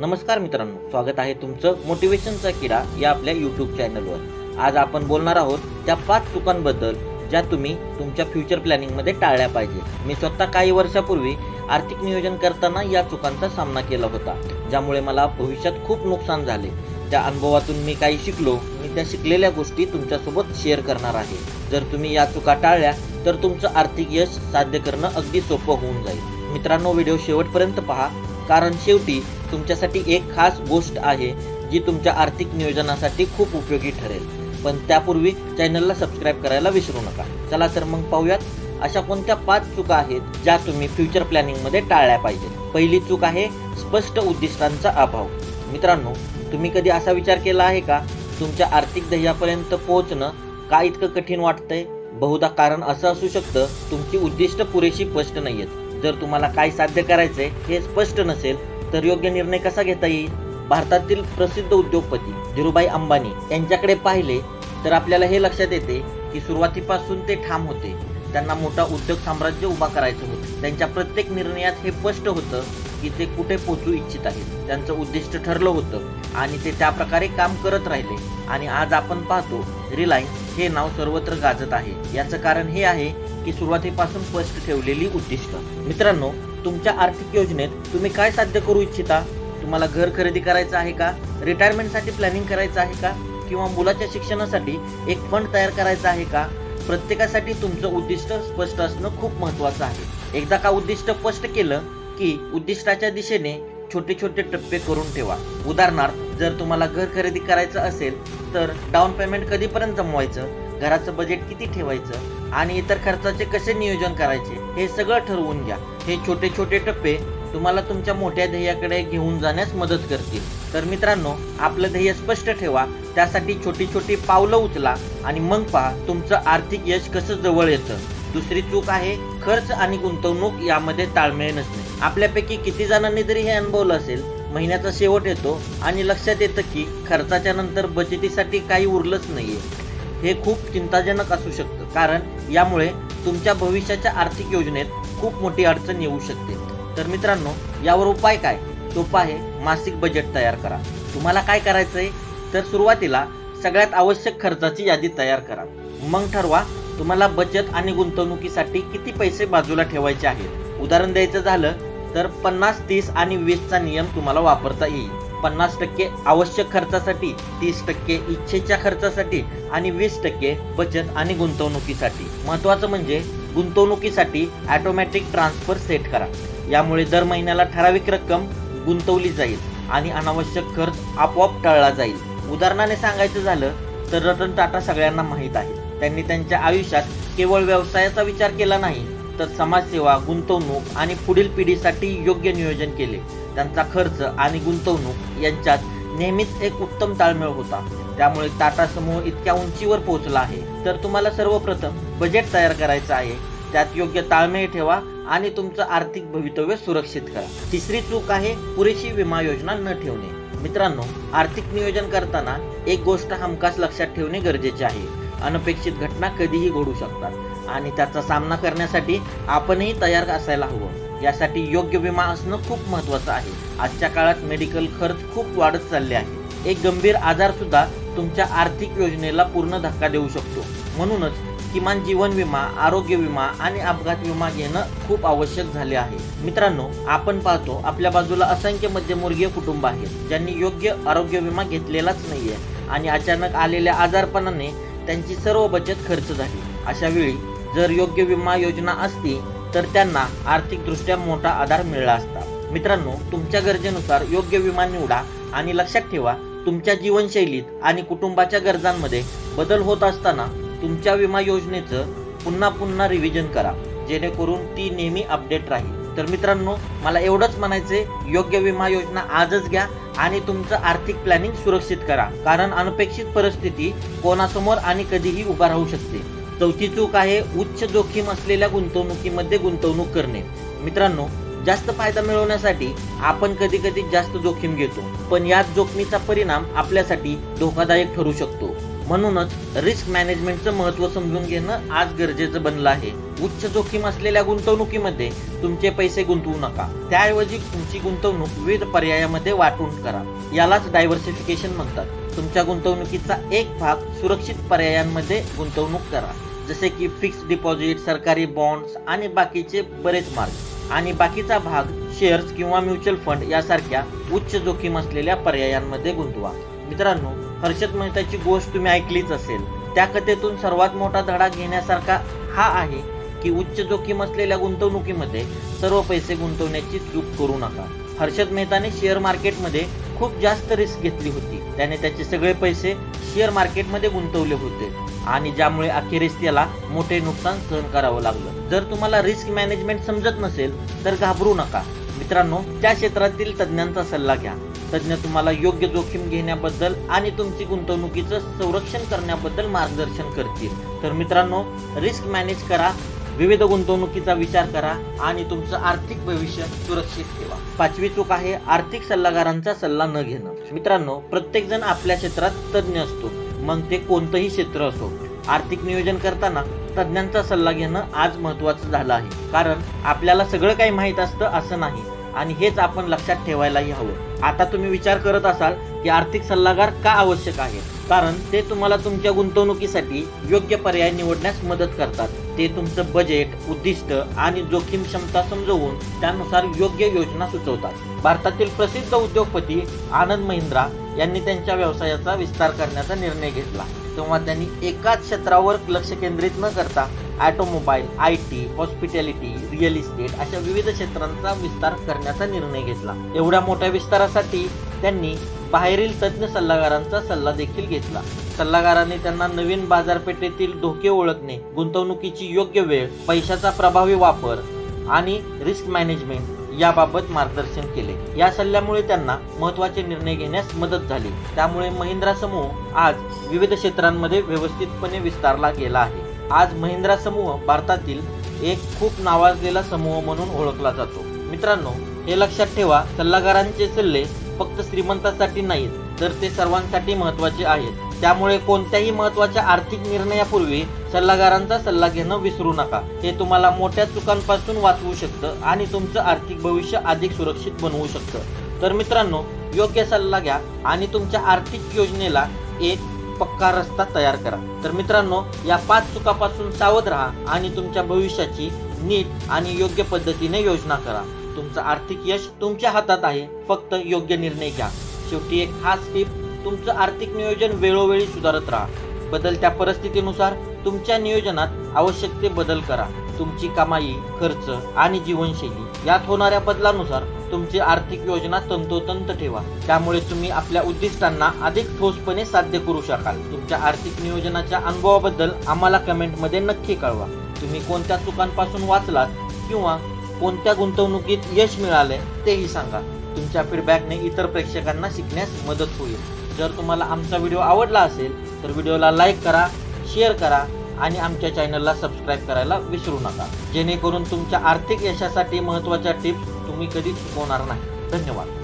नमस्कार मित्रांनो स्वागत आहे तुमचं मोटिवेशनचा किडा या आपल्या यूट्यूब चॅनलवर आज आपण बोलणार आहोत त्या पाच चुकांबद्दल ज्या तुम्ही तुमच्या फ्युचर प्लॅनिंगमध्ये टाळल्या पाहिजे मी स्वतः काही वर्षापूर्वी आर्थिक नियोजन करताना या चुकांचा सामना केला होता ज्यामुळे मला भविष्यात खूप नुकसान झाले. त्या अनुभवातून मी काही शिकलो मी त्या शिकलेल्या गोष्टी तुमच्यासोबत शेअर करणार आहे. जर तुम्ही या चुका टाळल्या तर तुमचं आर्थिक यश साध्य करणं अगदी सोपं होऊन जाईल. मित्रांनो व्हिडिओ शेवटपर्यंत पहा कारण शेवटी तुमच्यासाठी एक खास गोष्ट आहे जी तुमच्या आर्थिक नियोजनासाठी खूप उपयोगी ठरेल. पण त्यापूर्वी चॅनलला सबस्क्राईब करायला विसरू नका. चला तर मग पाहूयात अशा कोणत्या पाच चुका आहेत ज्या तुम्ही फ्युचर प्लॅनिंगमध्ये टाळल्या पाहिजेत? पहिली चूक आहे स्पष्ट उद्दिष्टांचा अभाव. मित्रांनो तुम्ही कधी असा विचार केला आहे का? तुमच्या आर्थिक ध्येयापर्यंत पोहोचणं का इतकं कठीण वाटतंय? बहुधा कारण असं असू शकतं तुमची उद्दिष्ट पुरेशी स्पष्ट नाहीयेत. जर तुम्हाला काय साध्य करायचंय हे स्पष्ट नसेल तर योग्य निर्णय कसा घेता येईल? भारतातील प्रसिद्ध उद्योगपती धीरूभाई अंबानी यांच्याकडे पाहिले तर आपल्याला हे लक्षात येते की सुरुवातीपासून ते ठाम होते. त्यांना मोठा उद्योग साम्राज्य उभा करायचं होतं. त्यांच्या प्रत्येक निर्णयात हे स्पष्ट होतं की ते कुठे पोहोचू इच्छित आहेत. त्यांचं उद्दिष्ट ठरलं होतं आणि ते त्या प्रकारे काम करत राहिले. आणि आज आपण पाहतो रिलायन्स हे नाव सर्वत्र गाजत आहे. याचं कारण हे आहे की सुरुवातीपासून स्पष्ट ठेवलेली उद्दिष्ट. मित्रांनो तुमच्या आर्थिक योजनेत तुम्ही काय साध्य करू इच्छिता? तुम्हाला घर खरेदी करायचं आहे का? रिटायरमेंटसाठी प्लॅनिंग करायचं आहे का? किंवा मुलाच्या शिक्षणासाठी एक फंड तयार करायचा आहे का? प्रत्येकासाठी तुमचं उद्दिष्ट स्पष्ट असणं खूप महत्वाचं आहे. एकदा का उद्दिष्ट स्पष्ट केलं की उद्दिष्टाच्या दिशेने छोटे छोटे टप्पे करून ठेवा. उदाहरणार्थ जर तुम्हाला घर खरेदी करायचं असेल तर डाऊन पेमेंट कधीपर्यंत जमवायचं? घराचं बजेट किती ठेवायचं? आणि इतर खर्चाचे कसे नियोजन करायचे? हे सगळं ठरवून घ्या. हे छोटे छोटे टप्पे तुम्हाला तुमच्या मोठ्या ध्येयाकडे घेऊन जाण्यास मदत करतील. तर मित्रांनो आपलं ध्येय स्पष्ट ठेवा. त्यासाठी छोटी छोटी पावलं उचला आणि मग पहा तुमचं आर्थिक यश कसं जवळ येतं. दुसरी चूक आहे खर्च आणि गुंतवणूक यामध्ये ताळमेळ नसणे आपल्यापैकी किती जणांनी तरी हे अनुभवलं असेल महिन्याचा शेवट येतो आणि लक्षात येतं की खर्चाच्या नंतर बचतीसाठी काही उरलंच नाहीये. हे खूप चिंताजनक असू शकतं कारण यामुळे तुमच्या भविष्याच्या आर्थिक योजनेत खूप मोठी अडचण येऊ शकते. तर मित्रांनो यावर उपाय काय? सोपा आहे मासिक बजेट तयार करा. तुम्हाला काय करायचं आहे तर सुरुवातीला सगळ्यात आवश्यक खर्चाची यादी तयार करा. मग ठरवा तुम्हाला बचत आणि गुंतवणुकीसाठी किती पैसे बाजूला ठेवायचे आहेत? उदाहरण द्यायचं झालं तर पन्नास तीस आणि वीसचा नियम तुम्हाला वापरता येईल. पन्नास टक्के आवश्यक खर्चासाठी तीस टक्के इच्छेच्या खर्चासाठी आणि वीस टक्के बचत आणि गुंतवणुकीसाठी. महत्वाचं म्हणजे गुंतवणुकीसाठी ऑटोमॅटिक ट्रान्सफर सेट करा. यामुळे दर महिन्याला ठराविक रक्कम गुंतवली जाईल आणि अनावश्यक खर्च आपोआप टळला जाईल. उदाहरणाने सांगायचं झालं तर रतन टाटा सगळ्यांना माहीत आहे. त्यांनी त्यांच्या आयुष्यात केवळ व्यवसायाचा विचार केला नाही तर समाजसेवा गुंतवणूक आणि पुढील पिढीसाठी योग्य नियोजन केले. त्यांचा खर्च आणि गुंतवणूक यांच्यात नेहमीच एक उत्तम ताळमेळ होता. त्यामुळे टाटा समूह इतक्या उंचीवर पोहोचला आहे. तर तुम्हाला सर्वप्रथम बजेट तयार करायचं आहे. त्यात योग्य ताळमेळ ठेवा आणि तुमचं आर्थिक भवितव्य सुरक्षित करा. तिसरी चूक आहे पुरेशी विमा योजना न ठेवणे. मित्रांनो आर्थिक नियोजन करताना एक गोष्ट हमखास लक्षात ठेवणे गरजेचे आहे. अनपेक्षित घटना कधीही घडू शकतात आणि त्याचा सामना करण्यासाठी आपणही तयार असायला हवं. यासाठी योग्य विमा असणं खूप महत्वाचं आहे. आजच्या काळात मेडिकल खर्च खूप वाढत चालले आहे. एक गंभीर आजार सुद्धा तुमच्या आर्थिक योजनेला पूर्ण धक्का देऊ शकतो. म्हणूनच किमान जीवन विमा आरोग्य विमा आणि अपघात विमा घेणं खूप आवश्यक झाले आहे. मित्रांनो आपण पाहतो आपल्या बाजूला असंख्य मध्यमवर्गीय कुटुंब आहेत ज्यांनी योग्य आरोग्य विमा घेतलेलाच नाहीये आणि अचानक आलेल्या आजारपणाने त्यांची सर्व बचत खर्च झाली. अशा वेळी जर योग्य विमा योजना असती तर त्यांना आर्थिकदृष्ट्या मोठा आधार मिळाला असता. मित्रांनो तुमच्या गरजेनुसार योग्य विमा निवडा आणि लक्षात ठेवा तुमच्या जीवनशैलीत आणि कुटुंबाच्या गरजांमध्ये बदल होत असताना तुमच्या विमा योजनेचं पुन्हा पुन्हा रिव्हिजन करा जेणेकरून ती नेहमी अपडेट राहील. तर मित्रांनो मला एवढंच म्हणायचंय योग्य विमा योजना आजच घ्या आणि तुमचं आर्थिक प्लॅनिंग सुरक्षित करा कारण अनपेक्षित परिस्थिती कोणासमोर आणि कधीही उभा राहू शकते. चौथी चूक आहे उच्च जोखीम असलेल्या गुंतवणुकीमध्ये गुंतवणूक करणे. मित्रांनो जास्त फायदा मिळवण्यासाठी आपण कधी कधी जास्त जोखीम घेतो पण याच जोखमीचा परिणाम आपल्यासाठी धोकादायक ठरू शकतो. म्हणूनच रिस्क मॅनेजमेंटचं महत्त्व समजून घेणं आज गरजेचं बनलं आहे. उच्च जोखीम असलेल्या गुंतवणुकीमध्ये तुमचे पैसे गुंतवू नका. त्याऐवजी तुमची गुंतवणूक विविध पर्यायामध्ये वाटून करा. यालाच डायव्हर्सिफिकेशन म्हणतात. तुमच्या गुंतवणुकीचा एक भाग सुरक्षित पर्यायांमध्ये गुंतवणूक करा. जसे की फिक्स्ड डिपॉझिट सरकारी बॉन्ड्स आणि बाकीचे बरेच मार्ग. आणि बाकीचा भाग शेअर्स किंवा म्युच्युअल फंड यासारख्या उच्च जोखीम असलेल्या पर्यायांमध्ये गुंतवा. मित्रांनो हर्षद मेहताची गोष्ट तुम्ही ऐकलीच असेल. त्या कथेतून सर्वात मोठा धडा घेण्यासारखा हा आहे की उच्च जोखीम असलेल्या गुंतवणुकीमध्ये सर्व पैसे गुंतवण्याची चूक करू नका. हर्षद मेहताने शेअर मार्केटमध्ये खूप जास्त रिस्क घेतली होती. त्याने त्याचे सगळे पैसे शेअर मार्केटमध्ये गुंतवले होते. आणि ज्यामुळे अखेरीस त्याला मोठे नुकसान सहन करावं लागलं. जर तुम्हाला रिस्क मॅनेजमेंट समजत नसेल तर घाबरू नका. मित्रांनो त्या क्षेत्रातील तज्ज्ञांचा सल्ला घ्या. तज्ज्ञ तुम्हाला योग्य जोखीम घेण्याबद्दल आणि तुमची गुंतवणुकीचं संरक्षण करण्याबद्दल मार्गदर्शन करतील. तर मित्रांनो रिस्क मॅनेज करा विविध गुंतवणुकीचा विचार करा आणि तुमचं आर्थिक भविष्य सुरक्षित ठेवा. पाचवी चूक आहे आर्थिक सल्लागारांचा सल्ला न घेणं. मित्रांनो प्रत्येक जण आपल्या क्षेत्रात तज्ज्ञ असतो. मग ते कोणतंही क्षेत्र असो आर्थिक नियोजन करताना तज्ज्ञांचा सल्ला घेणं आज महत्वाचं झालं आहे. कारण आपल्याला सगळं काही माहीत असतं असं नाही. आणि हेच आपण लक्षात ठेवायलाही हवं. आता तुम्ही विचार करत असाल की आर्थिक सल्लागार का आवश्यक आहे? कारण ते तुम्हाला तुमच्या गुंतवणुकीसाठी योग्य पर्याय निवडण्यास मदत करतात. ते तुमचं बजेट उद्दिष्ट आणि जोखीम क्षमता समजवून त्यानुसार योग्य योजना सुचवतात. भारतातील प्रसिद्ध उद्योगपती आनंद महिंद्रा यांनी त्यांच्या व्यवसायाचा विस्तार करण्याचा निर्णय घेतला. तेव्हा त्यांनी एकाच क्षेत्रावर लक्ष केंद्रित न करता automobile I T hospitality real estate अशा विविध क्षेत्रांचा विस्तार करण्याचा निर्णय घेतला. एवढ्या मोठ्या विस्तारासाठी त्यांनी बाहेरील तज्ज्ञ सल्लागारांचा सल्ला देखील घेतला. सल्लागारांनी त्यांना नवीन बाजारपेठेतील धोके ओळखणे गुंतवणुकीची योग्य वेळ पैशाचा प्रभावी वापर आणि रिस्क मॅनेजमेंट याबाबत मार्गदर्शन केले. या सल्ल्यामुळे त्यांना महत्त्वाचे निर्णय घेण्यास मदत झाली. त्यामुळे महिंद्रा समूह आज विविध क्षेत्रांमध्ये व्यवस्थितपणे विस्तारला गेला आहे. आज महिंद्रा समूह भारतातील एक खूप नावाजलेला समूह म्हणून ओळखला जातो. मित्रांनो हे लक्षात ठेवा सल्लागारांचे सल्ले फक्त श्रीमंतासाठी नाहीत तर ते सर्वांसाठी महत्त्वाचे आहेत. त्यामुळे कोणत्याही महत्त्वाच्या आर्थिक निर्णयापूर्वी सल्लागारांचा सल्ला घेणं विसरू नका. हे तुम्हाला मोठ्या चुकांपासून वाचवू शकतं आणि तुमचं आर्थिक भविष्य अधिक सुरक्षित बनवू शकतं. तर मित्रांनो योग्य सल्ला घ्या आणि तुमच्या आर्थिक योजनेला एक पक्का रस्ता तयार करा. तर मित्रांनो या पाच चुकापासून सावध राहा आणि तुमच्या भविष्याची नीट आणि योग्य पद्धतीने योजना करा. तुमचं आर्थिक यश तुमच्या हातात आहे. फक्त योग्य निर्णय घ्या. शेवटी एक खास टीप तुमचं आर्थिक नियोजन वेळोवेळी सुधारत राहा. बदलत्या परिस्थितीनुसार तुमच्या नियोजनात आवश्यक ते बदल करा. तुमची कमाई खर्च आणि जीवनशैली यात होणाऱ्या बदलानुसार तुमची आर्थिक योजना तंतोतंत ठेवा. त्यामुळे तुम्ही आपल्या उद्दिष्टांना अधिक ठोसपणे साध्य करू शकाल. तुमच्या आर्थिक नियोजनाच्या अनुभवाबद्दल आम्हाला कमेंटमध्ये नक्की कळवा. तुम्ही कोणत्या चुकांपासून वाचलात किंवा कोणत्या गुंतवणुकीत यश मिळाले तेही सांगा. तुमच्या फीडबॅकने इतर प्रेक्षकांना शिकण्यास मदत होईल. जर तुम्हाला आमचा व्हिडिओ आवडला असेल तर व्हिडिओला लाईक करा शेअर करा आणि आमच्या चॅनलला सबस्क्राईब करायला विसरू नका. जेणेकरून तुमच्या आर्थिक यशासाठी महत्त्वाच्या टिप्स तुम्ही कधी चुकवणार नाही. धन्यवाद.